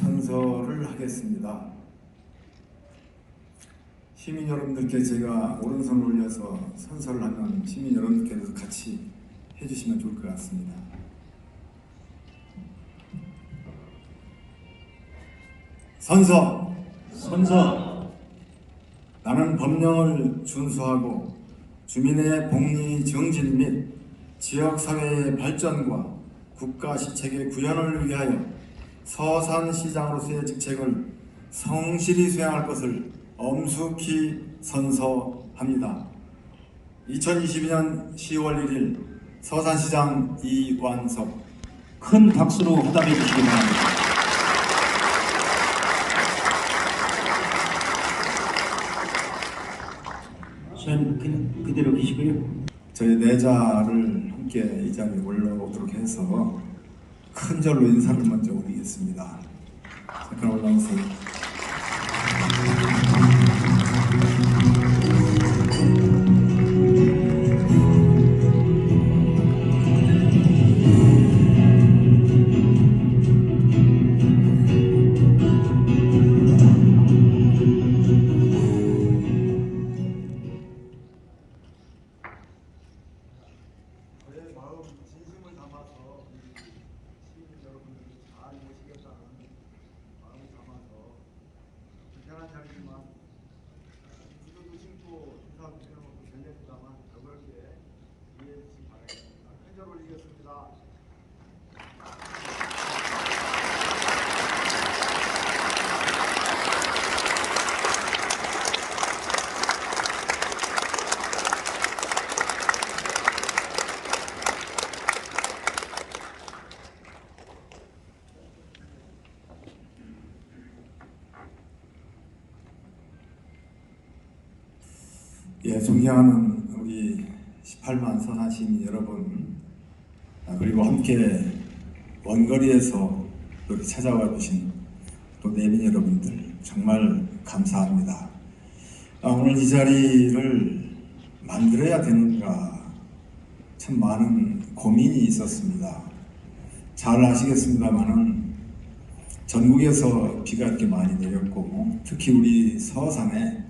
선서를 하겠습니다. 시민 여러분들께 제가 오른손을 올려서 선서를 하면 시민 여러분들께서 같이 해주시면 좋을 것 같습니다. 선서 선서 나는 법령을 준수하고 주민의 복리 정진 및 지역사회의 발전과 국가 시책의 구현을 위하여 서산시장으로서의 직책을 성실히 수행할 것을 엄숙히 선서합니다. 2022년 10월 1일 서산시장 이완석 큰 박수로 허담해 주시기 바랍니다. 시험 그, 그대로 계시고요. 저희 내자를 함께 이 자리에 올라오도록 해서 큰 절로 인사를 먼저 올리겠습니다. 잠깐 올라오세요. 존경하는 우리 18만 선한 시민 여러분, 아, 그리고 함께 원거리에서 여기 찾아와 주신 또 내민 여러분들 정말 감사합니다. 아, 오늘 이 자리를 만들어야 되는가 참 많은 고민이 있었습니다. 잘 아시겠습니다만은 전국에서 비가 이렇게 많이 내렸고 특히 우리 서산에 기-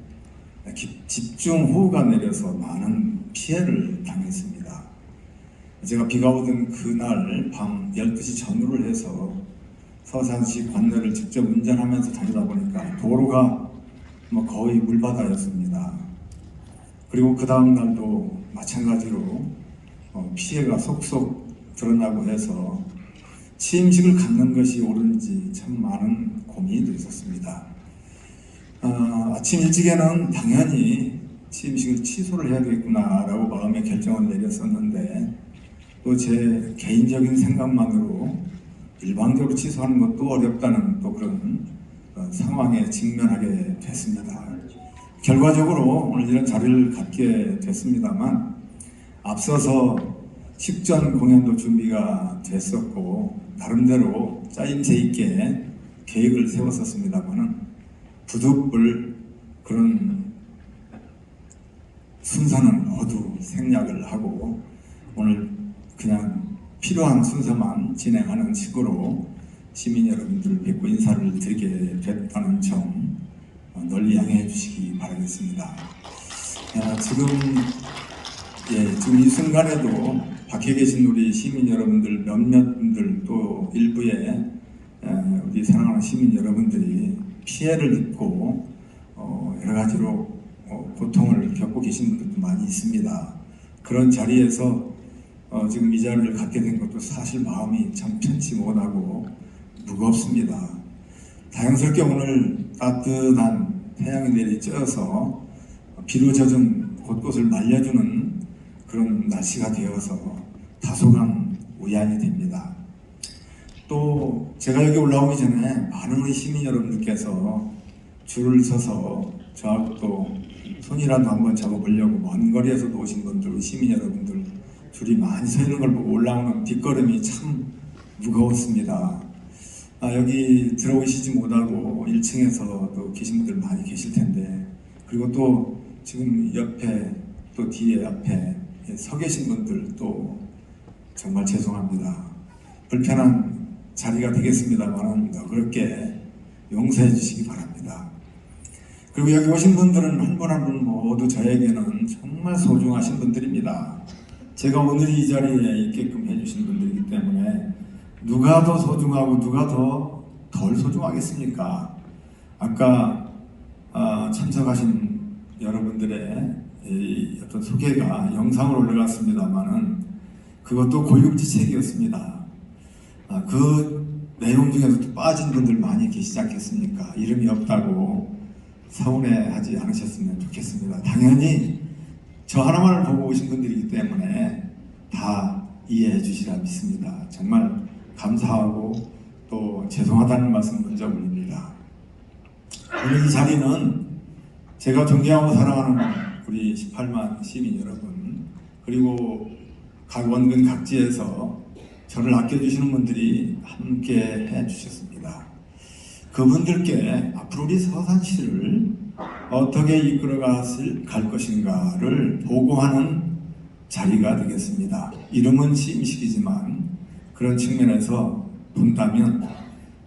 집중 호우가 내려서 많은 피해를 당했습니다. 제가 비가 오던 그날 밤 12시 전후를 해서 서산시 관내를 직접 운전하면서 다니다 보니까 도로가 뭐 거의 물바다였습니다. 그리고 그 다음 날도 마찬가지로 어, 피해가 속속 드러나고 해서 취임식을 갖는 것이 옳은지 참 많은 고민이 있었습니다. 어, 아침 일찍에는 당연히 취임식을 취소를 해야겠구나라고 마음의 결정을 내렸었는데 또 제 개인적인 생각만으로 일방적으로 취소하는 것도 어렵다는 또 그런 어, 상황에 직면하게 됐습니다. 결과적으로 오늘 이런 자리를 갖게 됐습니다만 앞서서 식전 공연도 준비가 됐었고 나름대로 짜임새 있게 계획을 세웠었습니다만은 부득불 그런 순서는 모두 생략을 하고 오늘 그냥 필요한 순서만 진행하는 식으로 시민 여러분들 뵙고 인사를 드리게 됐다는 점 어, 널리 양해해 주시기 바라겠습니다. 아, 지금 예, 지금 이 순간에도 밖에 계신 우리 시민 여러분들 몇몇 분들 또 일부의 에, 우리 사랑하는 시민 여러분들이 피해를 입고 어, 여러 가지로 어, 고통을 겪고 계신 분들도 많이 있습니다. 그런 자리에서 어, 지금 이 자리를 갖게 된 것도 사실 마음이 참 편치 못하고 무겁습니다. 다행스럽게 오늘 따뜻한 태양이 내리쬐어서 비로 젖은 곳곳을 말려주는 그런 날씨가 되어서 다소간 우연이 됩니다. 또 제가 여기 올라오기 전에 많은 우리 시민 여러분들께서 줄을 서서 저하고 또 손이라도 한번 잡아보려고 먼 거리에서도 오신 분들, 시민 여러분들 줄이 많이 서 있는 걸 보고 올라오는 뒷걸음이 참 무거웠습니다. 아, 여기 들어오시지 못하고 1층에서 또 계신 분들 많이 계실 텐데 그리고 또 지금 옆에 또 뒤에 앞에 서 계신 분들 또 정말 죄송합니다. 불편한 자리가 되겠습니다만 그렇게 용서해 주시기 바랍니다. 그리고 여기 오신 분들은 한 분 한 분 모두 저에게는 정말 소중하신 분들입니다. 제가 오늘 이 자리에 있게끔 해주신 분들이기 때문에 누가 더 소중하고 누가 더 덜 소중하겠습니까? 아까 아, 참석하신 여러분들의 이 어떤 소개가 영상으로 올라갔습니다만은 그것도 고육지책이었습니다. 아, 그 내용 중에서도 빠진 분들 많이 계시지 않겠습니까? 이름이 없다고 서운해하지 않으셨으면 좋겠습니다. 당연히 저 하나만을 보고 오신 분들이기 때문에 다 이해해 주시라 믿습니다. 정말 감사하고 또 죄송하다는 말씀 먼저 올립니다. 오늘 이 자리는 제가 존경하고 사랑하는 우리 18만 시민 여러분 그리고 각 원근 각지에서 저를 아껴주시는 분들이 함께 해주셨습니다. 그분들께 앞으로 우리 서산시를 어떻게 이끌어갈 것인가를 보고하는 자리가 되겠습니다. 이름은 시임식이지만 그런 측면에서 본다면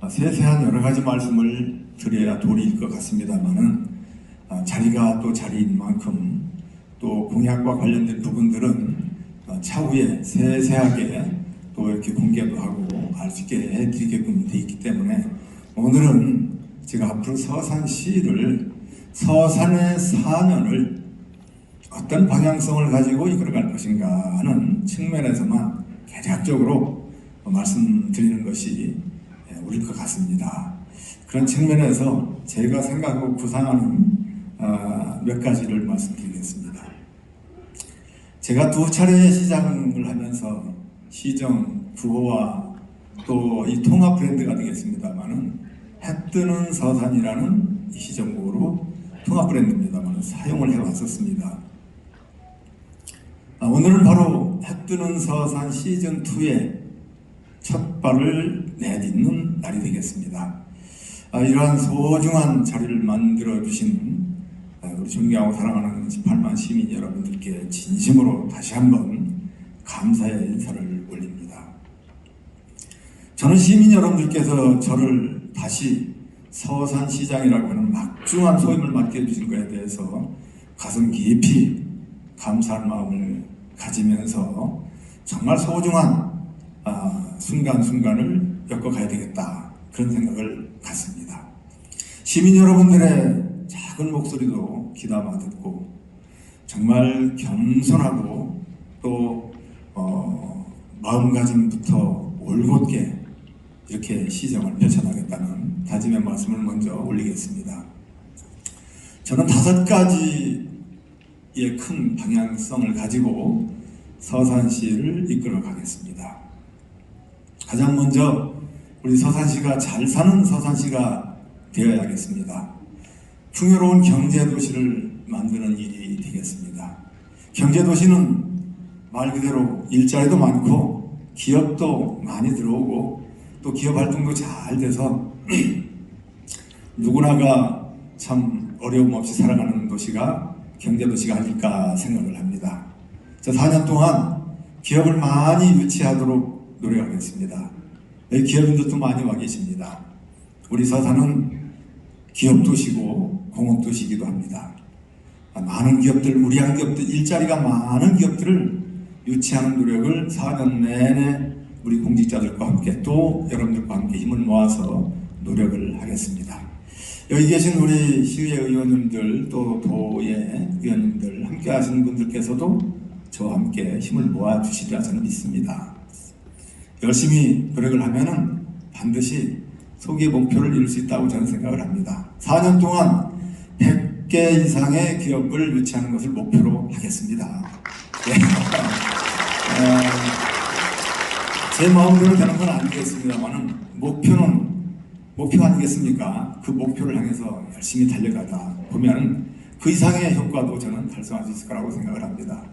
세세한 여러 가지 말씀을 드려야 도리일 것 같습니다만은 아, 자리가 또 자리인 만큼 또 공약과 관련된 부분들은 어, 차후에 세세하게 또 이렇게 공개도 하고 알 수 있게 해드리게끔 돼 있기 때문에 오늘은 제가 앞으로 서산시를 서산의 4년을 어떤 방향성을 가지고 이끌어갈 것인가 하는 측면에서만 개략적으로 말씀드리는 것이 옳을 것 같습니다. 그런 측면에서 제가 생각하고 구상하는 아, 몇 가지를 말씀드리겠습니다. 제가 두 차례 시장을 하면서 시정, 구호와 또 이 통합 브랜드가 되겠습니다만은 해뜨는 서산이라는 이 시정구호로 통합 브랜드입니다만 사용을 해왔었습니다. 아, 오늘은 바로 해뜨는 서산 시즌 2의 첫 발을 내딛는 날이 되겠습니다. 아, 이러한 소중한 자리를 만들어 주신 아, 우리 존경하고 사랑하는 18만 시민 여러분들께 진심으로 다시 한번 감사의 인사를. 저는 시민 여러분들께서 저를 다시 서산 시장이라고 하는 막중한 소임을 맡게 해주신 것에 대해서 가슴 깊이 감사한 마음을 가지면서 정말 소중한 아, 순간순간을 엮어가야 되겠다 그런 생각을 갖습니다. 시민 여러분들의 작은 목소리도 귀담아 듣고 정말 겸손하고 또 어, 마음가짐부터 올곧게 이렇게 시정을 펼쳐나겠다는 다짐의 말씀을 먼저 올리겠습니다. 저는 다섯 가지의 큰 방향성을 가지고 서산시를 이끌어 가겠습니다. 가장 먼저 우리 서산시가 잘 사는 서산시가 되어야겠습니다. 풍요로운 경제도시를 만드는 일이 되겠습니다. 경제도시는 말 그대로 일자리도 많고 기업도 많이 들어오고 또 기업 활동도 잘 돼서 누구나가 참 어려움 없이 살아가는 도시가 경제도시가 아닐까 생각을 합니다. 저 4년 동안 기업을 많이 유치하도록 노력하겠습니다. 여기 기업인들도 많이 와 계십니다. 우리 서산은 기업 도시고 공업 도시이기도 합니다. 많은 기업들, 무리한 기업들, 일자리가 많은 기업들을 유치하는 노력을 4년 내내 우리 공직자들과 함께 또 여러분들과 함께 힘을 모아서 노력을 하겠습니다. 여기 계신 우리 시의회 의원님들 또 도의 의원님들 함께 하시는 분들께서도 저와 함께 힘을 모아 주시리라 저는 믿습니다. 열심히 노력을 하면은 반드시 소기의 목표를 이룰 수 있다고 저는 생각을 합니다. 4년 동안 100개 이상의 기업을 유치하는 것을 목표로 하겠습니다. 네. 어, 제 마음대로 되는 건 아니겠습니다만은 목표는 목표 아니겠습니까? 그 목표를 향해서 열심히 달려가다 보면 그 이상의 효과도 저는 달성할 수 있을 거라고 생각을 합니다.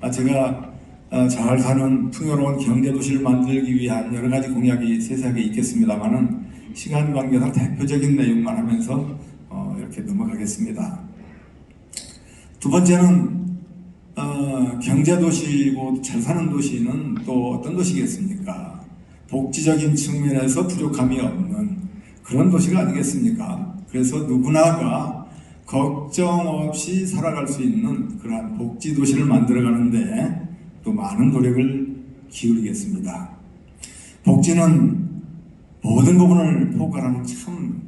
아, 제가 어, 잘 사는 풍요로운 경제도시를 만들기 위한 여러 가지 공약이 세세하게 있겠습니다만은 시간 관계상 대표적인 내용만 하면서 어, 이렇게 넘어가겠습니다. 두 번째는 어, 경제도시고 잘 사는 도시는 또 어떤 도시겠습니까? 복지적인 측면에서 부족함이 없는 그런 도시가 아니겠습니까? 그래서 누구나가 걱정 없이 살아갈 수 있는 그러한 복지 도시를 만들어가는데 또 많은 노력을 기울이겠습니다. 복지는 모든 부분을 포괄하는 참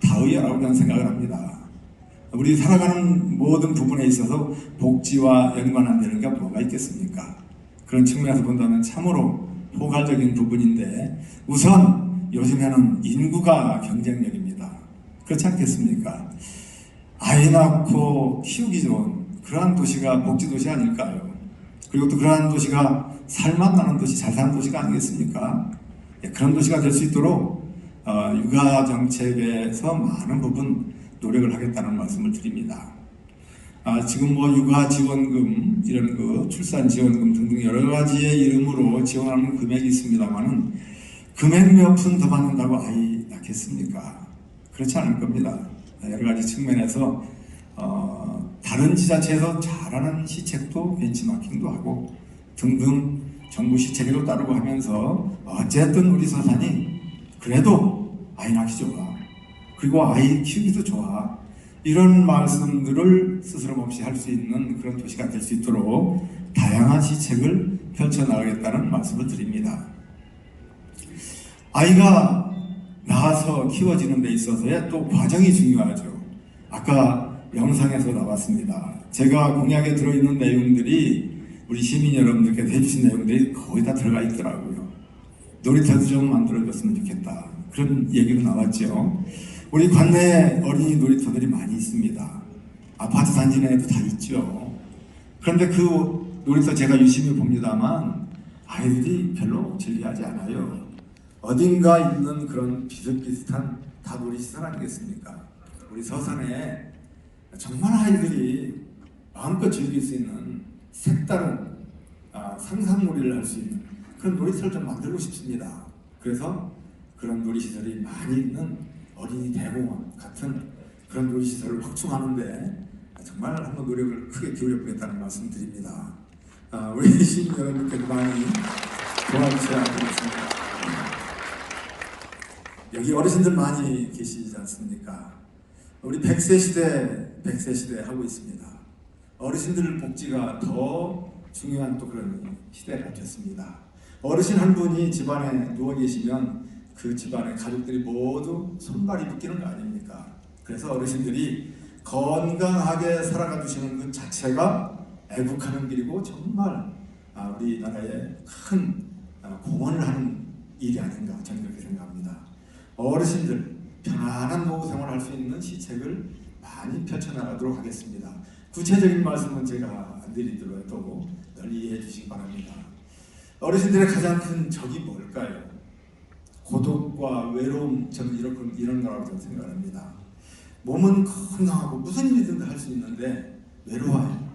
다의야라고 생각을 합니다. 우리 살아가는 모든 부분에 있어서 복지와 연관한 되는 게 뭐가 있겠습니까? 그런 측면에서 본다면 참으로 포괄적인 부분인데 우선 요즘에는 인구가 경쟁력입니다. 그렇지 않겠습니까? 아이 낳고 키우기 좋은 그러한 도시가 복지 도시 아닐까요? 그리고 또 그러한 도시가 살맛 나는 도시, 잘 사는 도시가 아니겠습니까? 예, 그런 도시가 될 수 있도록 어, 육아 정책에서 많은 부분 노력을 하겠다는 말씀을 드립니다. 아, 지금 뭐 육아 지원금 이런 그 출산 지원금 등등 여러 가지의 이름으로 지원하는 금액이 있습니다만은 금액 몇푼더 받는다고 아이 낳겠습니까? 그렇지 않을 겁니다. 여러 가지 측면에서 어, 다른 지자체에서 잘하는 시책도 벤치마킹도 하고 등등 정부 시책에도 따르고 하면서 어쨌든 우리 서산이 그래도 아이 낳기 좋아. 그리고 아이 키우기도 좋아. 이런 말씀들을 스스럼 없이 할 수 있는 그런 도시가 될 수 있도록 다양한 시책을 펼쳐나가겠다는 말씀을 드립니다. 아이가 낳아서 키워지는 데 있어서의 또 과정이 중요하죠. 아까 영상에서 나왔습니다. 제가 공약에 들어있는 내용들이 우리 시민 여러분들께 해주신 내용들이 거의 다 들어가 있더라고요. 놀이터도 좀 만들어줬으면 좋겠다. 그런 얘기도 나왔죠. 우리 관내에 어린이 놀이터들이 많이 있습니다. 아파트 단지 내에도 다 있죠. 그런데 그 놀이터 제가 유심히 봅니다만 아이들이 별로 즐겨하지 않아요. 어딘가 있는 그런 비슷비슷한 다 놀이 시설 아니겠습니까? 우리 서산에 정말 아이들이 마음껏 즐길 수 있는 색다른 아, 상상놀이를 할 수 있는 그런 놀이터를 좀 만들고 싶습니다. 그래서 그런 놀이시설이 많이 있는 어린이 대공원 같은 그런 놀이시설을 확충하는데 정말 한번 노력을 크게 기울여 보겠다는 말씀 드립니다. 아, 우리 시민 여러분께도 많이 도와주셔야 되겠습니다. 여기 어르신들 많이 계시지 않습니까? 우리 100세 시대, 100세 시대 하고 있습니다. 어르신들 복지가 더 중요한 또 그런 시대가 됐습니다. 어르신 한 분이 집안에 누워 계시면 그 집안의 가족들이 모두 손발이 묶이는 거 아닙니까? 그래서 어르신들이 건강하게 살아가 주시는 그 자체가 애국하는 길이고 정말 아, 우리나라에 큰 아, 공헌을 하는 일이 아닌가 저는 그렇게 생각합니다. 어르신들 편안한 노후 생활을 할수 있는 시책을 많이 펼쳐나가도록 하겠습니다. 구체적인 말씀은 제가 안 드리더라도 널리 이해해 주시기 바랍니다. 어르신들의 가장 큰 적이 뭘까요? 고독과 외로움 저는 이런 이런 거라고 생각합니다. 몸은 건강하고 무슨 일이든 할 수 있는데 외로워요.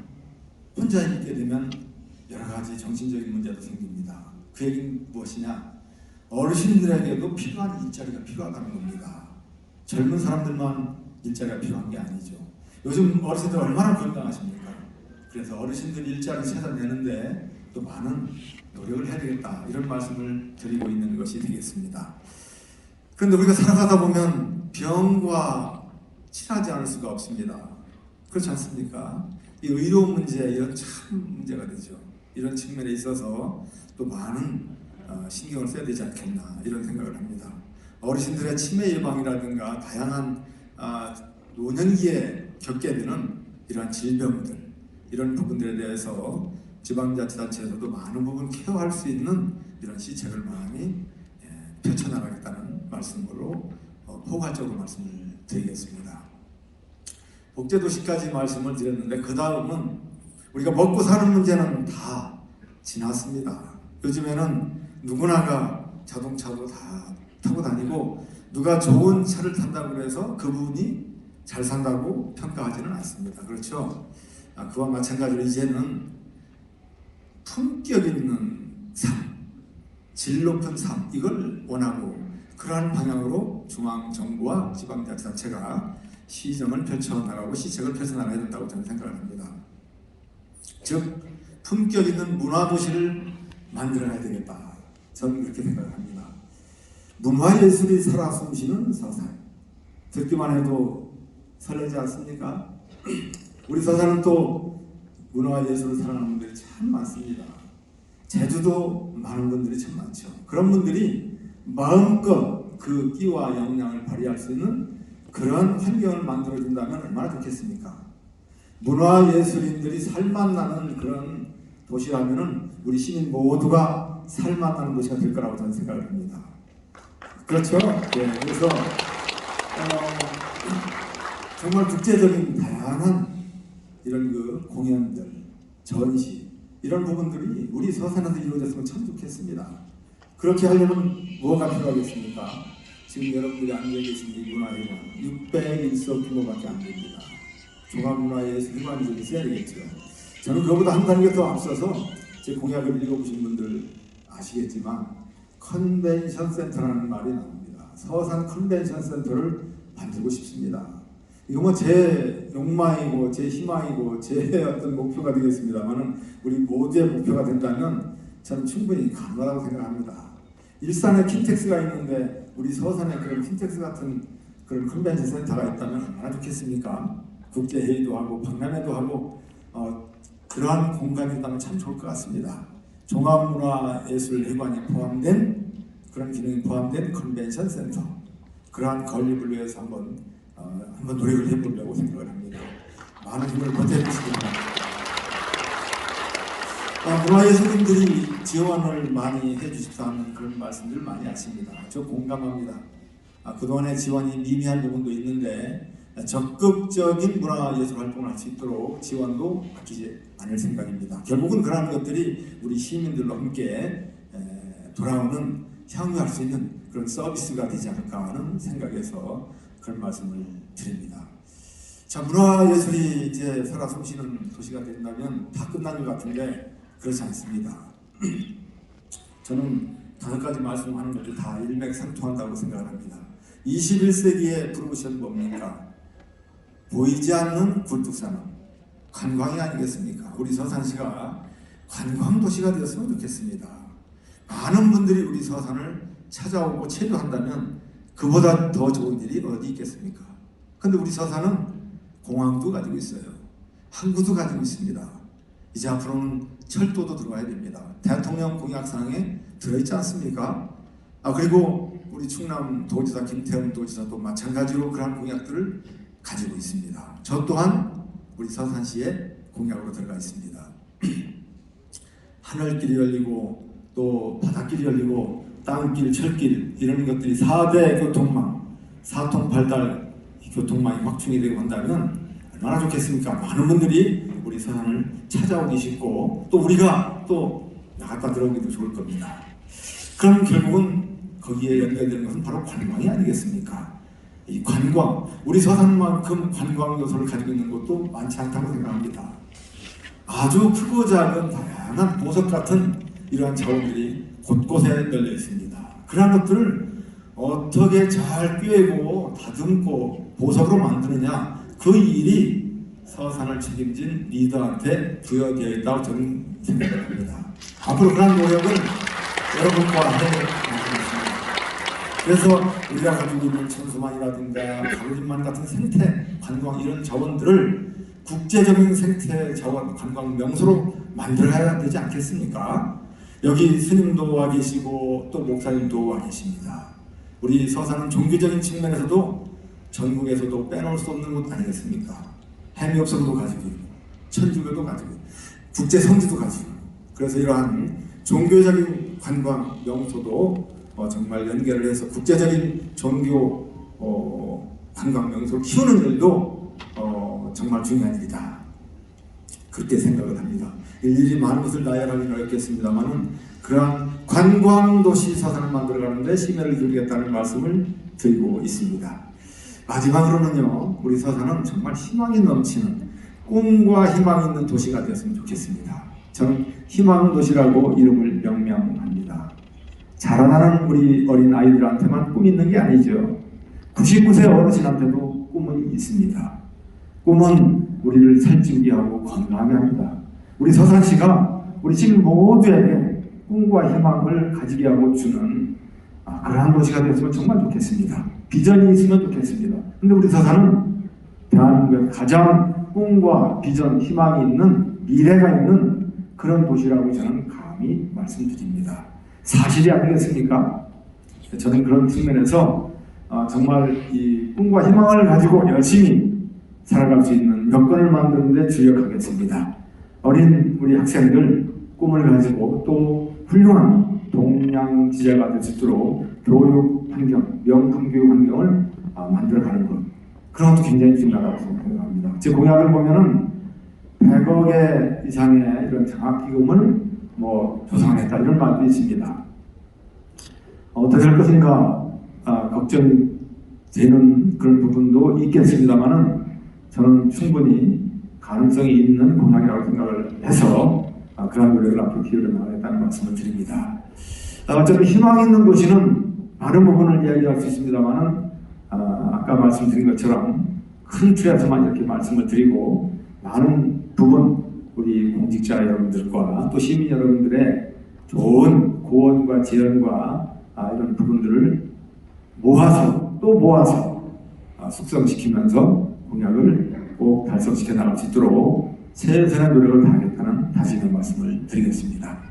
혼자 있게 되면 여러 가지 정신적인 문제도 생깁니다. 그 얘기는 무엇이냐? 어르신들에게도 필요한 일자리가 필요하다는 겁니다. 젊은 사람들만 일자리가 필요한 게 아니죠. 요즘 어르신들 얼마나 건강하십니까? 그래서 어르신들 일자리 찾아내는데 또 많은 노력을 해야 되겠다 이런 말씀을 드리고 있는 것이 되겠습니다. 그런데 우리가 살아가다 보면 병과 친하지 않을 수가 없습니다. 그렇지 않습니까? 이 의료 문제 이런 참 문제가 되죠. 이런 측면에 있어서 또 많은 어, 신경을 써야 되지 않겠나 이런 생각을 합니다. 어르신들의 치매 예방이라든가 다양한 아, 노년기에 겪게 되는 이러한 질병들 이런 부분들에 대해서 지방자치단체에서도 많은 부분 케어할 수 있는 이런 시책을 많이 예, 펼쳐나가겠다는 말씀으로 어, 포괄적으로 말씀을 드리겠습니다. 복제도시까지 말씀을 드렸는데 그 다음은 우리가 먹고 사는 문제는 다 지났습니다. 요즘에는 누구나가 자동차도 다 타고 다니고 누가 좋은 차를 탄다고 해서 그분이 잘 산다고 평가하지는 않습니다. 그렇죠? 아, 그와 마찬가지로 이제는 품격 있는 삶, 질 높은 삶 이걸 원하고 그러한 방향으로 중앙 정부와 지방자치단체가 시정을 펼쳐 나가고 시책을 펼쳐 나가야 된다고 저는 생각을 합니다. 즉 품격 있는 문화 도시를 만들어야 되겠다. 저는 그렇게 생각을 합니다. 문화예술이 살아 숨쉬는 서산. 듣기만 해도 설레지 않습니까? 우리 서산은 또 문화예술을 사랑하는 분들이 참 많습니다. 제주도 많은 분들이 참 많죠. 그런 분들이 마음껏 그 끼와 역량을 발휘할 수 있는 그런 환경을 만들어준다면 얼마나 좋겠습니까? 문화 예술인들이 살맛나는 그런 도시라면은 우리 시민 모두가 살맛나는 도시가 될 거라고 저는 생각을 합니다. 그렇죠? 예, 그래서 어, 정말 국제적인 다양한 이런 그 공연들, 전시 이런 부분들이 우리 서산에서 이루어졌으면 참 좋겠습니다. 그렇게 하려면 뭐가 필요하겠습니까? 지금 여러분들이 앉아 계신 이 문화회관 601석 규모밖에 안 됩니다. 종합문화예술회관이 좀 있어야 되겠죠. 저는 그거보다 한 단계 더 앞서서 제 공약을 읽어보신 분들 아시겠지만 컨벤션 센터라는 말이 나옵니다. 서산 컨벤션 센터를 만들고 싶습니다. 이거 뭐제 욕망이고 제 희망이고 제 어떤 목표가 되겠습니다만은 우리 모두의 목표가 된다면 저는 충분히 가능하다고 생각합니다. 일산에 킨텍스가 있는데 우리 서산에 그런 킨텍스 같은 그런 컨벤션 센터가 있다면 얼마나 좋겠습니까? 국제 회의도 하고 박람회도 하고 어, 그러한 공간이 있다면 참 좋을 것 같습니다. 종합문화예술회관이 포함된 그런 기능이 포함된 컨벤션 센터 그러한 건립을 위해서 한번 어, 한번 노력을 해보려고 생각을 합니다. 많은 힘을 보태주시기 바랍니다. 아, 문화예술인들이 지원을 많이 해주십사는 그런 말씀들 많이 하십니다. 저 공감합니다. 아, 그동안의 지원이 미미한 부분도 있는데 적극적인 문화예술 활동을 할 수 있도록 지원도 아끼지 않을 생각입니다. 결국은 그러한 것들이 우리 시민들과 함께 에, 돌아오는 향유할 수 있는 그런 서비스가 되지 않을까 하는 생각에서 그런 말씀을 드립니다. 자, 문화예술이 이제 살아 숨쉬는 도시가 된다면 다 끝난 것 같은데 그렇지 않습니다. 저는 다섯 가지 말씀하는 것도 다 일맥상통한다고 생각을 합니다. 21세기의 프로모션 뭡니까? 보이지 않는 굴뚝산업, 관광이 아니겠습니까? 우리 서산시가 관광 도시가 되었으면 좋겠습니다. 많은 분들이 우리 서산을 찾아오고 체류한다면 그보다 더 좋은 일이 어디 있겠습니까? 근데 우리 서산은 공항도 가지고 있어요. 항구도 가지고 있습니다. 이제 앞으로는 철도도 들어와야 됩니다. 대통령 공약상에 들어있지 않습니까? 아 그리고 우리 충남 도지사 김태형 도지사도 마찬가지로 그러한 공약들을 가지고 있습니다. 저 또한 우리 서산시에 공약으로 들어가 있습니다. 하늘길이 열리고 또 바닷길이 열리고 땅길, 철길 이런 것들이 4대 교통망, 사통 발달 교통망이 확충이 되고 한다면 얼마나 좋겠습니까? 많은 분들이 우리 서산을 찾아오기 쉽고 또 우리가 또 나갔다 들어오기도 좋을 겁니다. 그럼 결국은 거기에 연결되는 것은 바로 관광이 아니겠습니까? 이 관광, 우리 서산만큼 관광 요소를 가지고 있는 곳도 많지 않다고 생각합니다. 아주 크고 작은 다양한 보석 같은 이러한 자원들이 곳곳에 널려 있습니다. 그러한 것들을 어떻게 잘 꿰고 다듬고 보석으로 만드느냐 그 일이 서산을 책임진 리더한테 부여되어 있다고 저는 생각을 합니다. 앞으로 그런 노력은 여러분과 해나가겠습니다. 그래서 우리가 가지고 있는 천수만이라든가 가로진만 같은 생태 관광 이런 자원들을 국제적인 생태 자원 관광 명소로 만들어야 되지 않겠습니까? 여기 스님도 와 계시고 또 목사님도 와 계십니다. 우리 서산은 종교적인 측면에서도 전국에서도 빼놓을 수 없는 곳 아니겠습니까? 해미업성도 가지고 있고 천주교도 가지고 있고 국제 성지도 가지고 있고 그래서 이러한 종교적인 관광 명소도 어, 정말 연결을 해서 국제적인 종교 어, 관광 명소를 키우는 일도 어, 정말 중요한 일이다. 그렇게 생각을 합니다. 일일이 많은 것을 나열하기는 어렵겠습니다만은 그러한 관광도시 사상을 만들어가는데 심혈을 기울이겠다는 말씀을 드리고 있습니다. 마지막으로는요, 우리 서산은 정말 희망이 넘치는 꿈과 희망이 있는 도시가 되었으면 좋겠습니다. 저는 희망 도시라고 이름을 명명합니다. 자라나는 우리 어린 아이들한테만 꿈이 있는 게 아니죠. 99세 어르신한테도 꿈은 있습니다. 꿈은 우리를 살찌우게 하고 건강하게 합니다. 우리 서산시가 우리 시민 모두에게 꿈과 희망을 가지게 하고 주는 아, 그러한 도시가 됐으면 정말 좋겠습니다. 비전이 있으면 좋겠습니다. 근데 우리 서산은 대한민국의 가장 꿈과 비전, 희망이 있는 미래가 있는 그런 도시라고 저는 감히 말씀드립니다. 사실이 아니겠습니까? 저는 그런 측면에서 아, 정말 이 꿈과 희망을 가지고 열심히 살아갈 수 있는 여건을 만드는 데 주력하겠습니다. 어린 우리 학생들 꿈을 가지고 또 훌륭한 동양지자가 될 수 있도록 교육 환경, 명품 교육 환경을 아, 만들어가는 것. 그런 것도 굉장히 중요하다고 생각합니다. 제 공약을 보면은 100억의 이상의 이런 장학기금을 뭐 조성하겠다 이런 말도 있습니다. 어떻게 할 것인가 아, 걱정되는 그런 부분도 있겠습니다만은 저는 충분히 가능성이 있는 공약이라고 생각을 해서 아, 그런 노력을 앞으로 기울여 나가겠다는 말씀을 드립니다. 아, 어차피 희망 있는 도시는 많은 부분을 이야기할 수 있습니다만은 아, 아까 말씀드린 것처럼 큰 틀에서만 이렇게 말씀을 드리고 많은 부분 우리 공직자 여러분들과 또 시민 여러분들의 좋은 고언과 아, 이런 부분들을 모아서 또 모아서 아, 숙성시키면서 공약을 꼭 달성시켜 나갈 수 있도록 최선의 노력을 다하겠다는 다시금 말씀을 드리겠습니다.